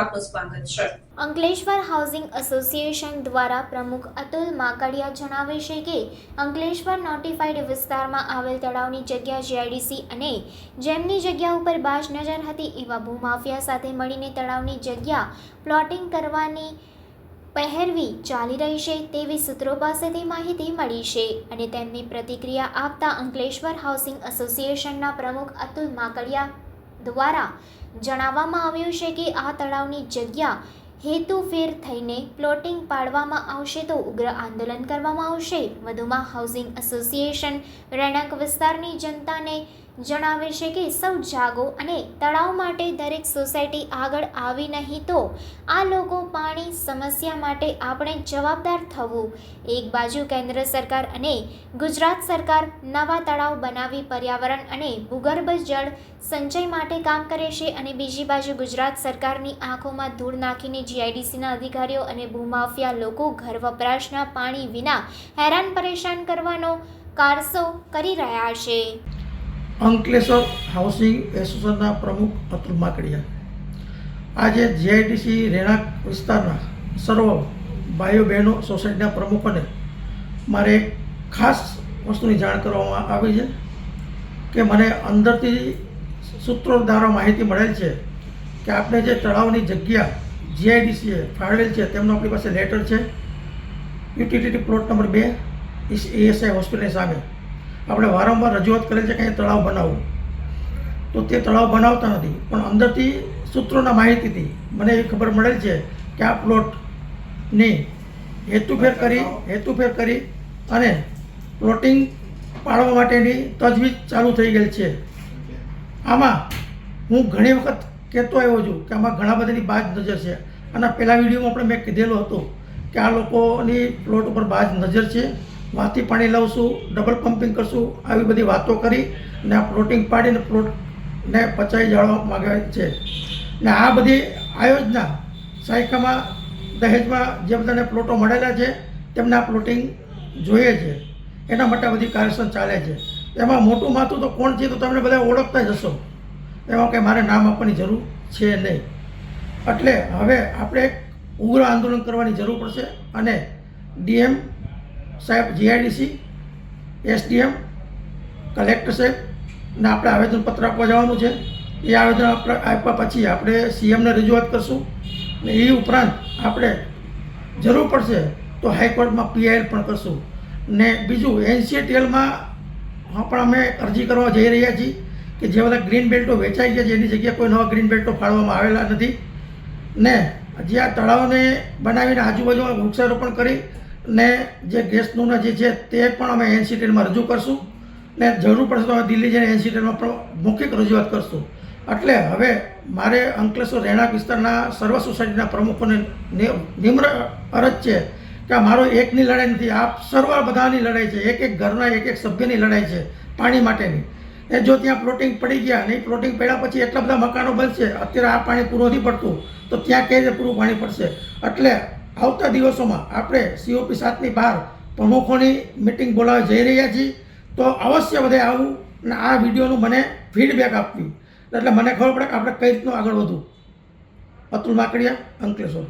ન્યૂઝમાં આપનું છે. અંકલેશ્વર હાઉસિંગ એસોસિએશન દ્વારા પ્રમુખ અતુલ માકડિયા જણાવે છે કે અંકલેશ્વર નોટિફાઈડ વિસ્તારમાં આવેલ તળાવની જગ્યા જીઆઈડીસી અને જેમની જગ્યા ઉપર બાજ નજર હતી એવા ભૂમાફિયા સાથે મળીને તળાવની જગ્યા પ્લોટિંગ કરવાની પહેરવી ચાલી રહી છે તેવી સૂત્રો પાસેથી માહિતી મળી છે અને તેમની પ્રતિક્રિયા આપતા અંકલેશ્વર હાઉસિંગ એસોસિએશનના પ્રમુખ અતુલ માકડિયા દ્વારા જણાવવામાં આવ્યું છે કે આ તળાવની જગ્યા હેતુફેર થઈને પ્લોટિંગ પાડવામાં આવશે તો ઉગ્ર આંદોલન કરવામાં આવશે. વધુમાં હાઉસિંગ એસોસિએશન રહેણાંક વિસ્તારની જનતાને જણાવે છે કે સૌ જાગો અને તળાવ માટે દરેક સોસાયટી આગળ આવી નહીં તો આ લોકો પાણી સમસ્યા માટે આપણે જવાબદાર થવું. એક બાજુ કેન્દ્ર સરકાર અને ગુજરાત સરકાર નવા તળાવ બનાવી પર્યાવરણ અને ભૂગર્ભ જળ સંચય માટે કામ કરે છે અને બીજી બાજુ ગુજરાત સરકારની આંખોમાં ધૂળ નાખીને જીઆઈડીસીના અધિકારીઓ અને ભૂમાફિયા લોકો ઘર વપરાશના પાણી વિના હેરાન પરેશાન કરવાનો કારસો કરી રહ્યા છે. અંકલેશ્વર હાઉસિંગ એસોસિએશનના પ્રમુખ અતુલ માકડિયા. આજે જીઆઈડીસી રહેણાંક વિસ્તારના સર્વ ભાઈઓ બહેનો સોસાયટીના પ્રમુખોને મારે ખાસ વસ્તુની જાણ કરવામાં આવી છે કે મને અંદરથી સૂત્રો દ્વારા માહિતી મળેલ છે કે આપણે જે તળાવની જગ્યા જીઆઈડીસીએ ફાળવેલ છે તેમનો આપણી પાસે લેટર છે. યુટિલિટી પ્લોટ નંબર બે એએસઆઈ હોસ્પિટલની સામે. આપણે વારંવાર રજૂઆત કરેલ છે કે અહીંયા તળાવ બનાવવું. તો તે તળાવ બનાવતા નથી, પણ અંદરથી સૂત્રોના માહિતીથી મને એ ખબર મળેલ છે કે આ પ્લોટની હેતુફેર કરી હેતુફેર કરી અને પ્લોટિંગ પાડવા માટેની તજવીજ ચાલુ થઈ ગયેલ છે. આમાં હું ઘણી વખત કહેતો આવ્યો છું કે આમાં ઘણા બધાની બાજ નજર છે. અને પહેલાં વિડીયોમાં પણ મેં કીધેલું હતું કે આ લોકોની પ્લોટ ઉપર બાજ નજર છે. વાથી પાણી લાવશું ડબલ પમ્પિંગ કરશું, આવી બધી વાતો કરી ને આ પ્લોટિંગ પાડીને પ્લોટને પચાવી જાળવા માગે છે. ને આ બધી આયોજના સાયકામાં, દહેજમાં જે બધાને પ્લોટો મળેલા છે, તેમને આ પ્લોટિંગ જોઈએ છે. એના માટે બધી કાર્યક્રમ ચાલે છે. એમાં મોટું માથું તો કોણ છે તો તમને બધા ઓળખતા જ હશો. એમાં કંઈ મારે નામ આપવાની જરૂર છે નહીં. એટલે હવે આપણે ઉગ્ર આંદોલન કરવાની જરૂર પડશે અને ડીએમ સાહેબ જીઆઈડીસી એસડીએમ કલેક્ટર સાહેબ ને આપણે આવેદનપત્ર આપવા જવાનું છે. એ આવેદન આપ્યા પછી આપણે સીએમને રજૂઆત કરશું. ને એ ઉપરાંત આપણે જરૂર પડશે તો હાઈકોર્ટમાં પીઆઈએલ પણ કરશું. ને બીજું એનસીએટીએલમાં પણ અમે અરજી કરવા જઈ રહ્યા છીએ કે જે બધા ગ્રીન બેલ્ટો વેચાઈ ગયા છે, એની જગ્યાએ કોઈ નવા ગ્રીન બેલ્ટો ફાળવામાં આવેલા નથી. ને જે આ તળાવને બનાવીને આજુબાજુમાં વૃક્ષારોપણ કરી ને જે ગેસનું જે છે તે પણ અમે એનસીટીમાં રજૂ કરશું. ને જરૂર પડશે તો અમે દિલ્હી જઈને એનસીટીમાં પણ મૌખિક રજૂઆત કરશું. એટલે હવે મારે અંકલેશ્વર રહેણાંક વિસ્તારના સર્વ સોસાયટીના પ્રમુખોને નિમ્ર અરજ છે કે આ મારો એકની લડાઈ નથી આ સર્વ બધાની લડાઈ છે એક એક ઘરના એક એક સભ્યની લડાઈ છે પાણી માટેની. એ જો ત્યાં પ્લોટિંગ પડી ગયા નહીં પ્લોટિંગ પડ્યા પછી એટલા બધા મકાનો બનશે, અત્યારે આ પાણી પૂરું નથી પડતું, તો ત્યાં કઈ રીતે પૂરું પાણી પડશે? એટલે આવતા દિવસોમાં આપણે સીઓપી સાતની બહાર પ્રમુખોની મિટિંગ બોલાવવા જઈ રહ્યા છીએ. તો અવશ્ય બધે આવું અને આ વિડીયોનું મને ફીડબેક આપવી. એટલે મને ખબર પડે કે આપણે કઈ રીતનું આગળ વધવું. અતુલ માકડિયા, અંકલેશ્વર.